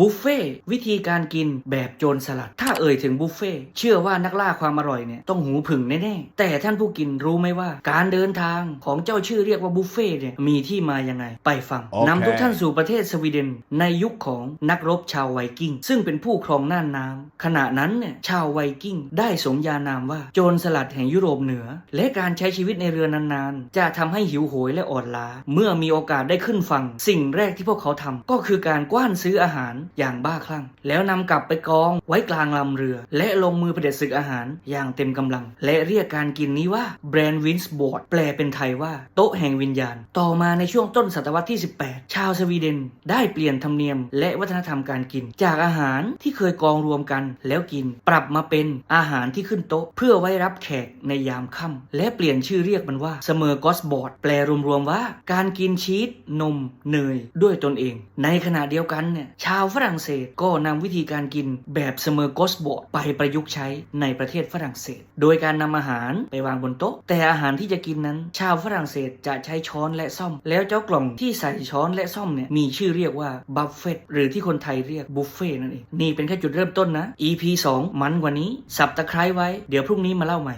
บุฟเฟ่ต์วิธีการกินแบบโจรสลัด ถ้าเอ่ยถึงบุฟเฟ่ต์เชื่อว่านักล่าความอร่อยเนี่ยต้องหูผึ่งแน่ๆ แต่ท่านผู้กินรู้ไหมว่าการเดินทางของเจ้าชื่อเรียกว่าบุฟเฟ่ต์เนี่ยมีที่มายังไงไปฟังโอเคนำทุกท่านสู่ประเทศสวีเดน ในยุคของนักรบชาวไวกิ้ง ซึ่งเป็นผู้ครองน่านน้ำขณะนั้นเนี่ยชาวไวกิ้งได้สมญานามว่าโจรสลัดแห่งยุโรปเหนือ และการใช้ชีวิตในเรือนานๆ จะทำให้หิวโหยและอ่อนล้า เมื่อมีโอกาสได้ขึ้นฝั่งสิ่งแรกที่พวกเขาทำก็คือการกว้านซื้ออาหารอย่างบ้าคลั่ง แล้วนำกลับไปกองไว้กลางลำเรือ และลงมือเผด็จศึกอาหารอย่างเต็มกำลัง และเรียกการกินนี้ว่าแบรนด์วินส์บอร์ดแปลเป็นไทยว่าโต๊ะแห่งวิญญาณ ต่อมาในช่วงต้นศตวรรษที่ 18 ชาวสวีเดน ได้เปลี่ยนธรรมเนียม และวัฒนธรรมการกิน จากอาหารที่เคยกองรวมกัน แล้วกินปรับมาเป็นอาหารที่ขึ้นโต๊ะ เพื่อไว้รับแขกในยามค่ำและเปลี่ยนชื่อเรียกมันว่าเสมอกอสบอร์ดแปลรวมๆว่า การกินชีสนมเนยด้วยตนเอง ในขณะเดียวกันเนี่ยชาวฝรั่งเศสก็นำวิธีการกินแบบเสมอกสบอดไปประยุกต์ใช้ในประเทศฝรั่งเศส โดยการนำอาหารไปวางบนโต๊ะ แต่อาหารที่จะกินนั้น ชาวฝรั่งเศสจะใช้ช้อนและซ่อม แล้วเจ้ากล่องที่ใส่ช้อนและซ่อมเนี่ยมีชื่อเรียกว่าบัฟเฟตหรือที่คนไทยเรียกบุฟเฟ่นั่นเองนี่เป็นแค่จุดเริ่มต้นนะ EP 2 มันกว่านี้ สับตะไคร้ไว้ เดี๋ยวพรุ่งนี้มาเล่าใหม่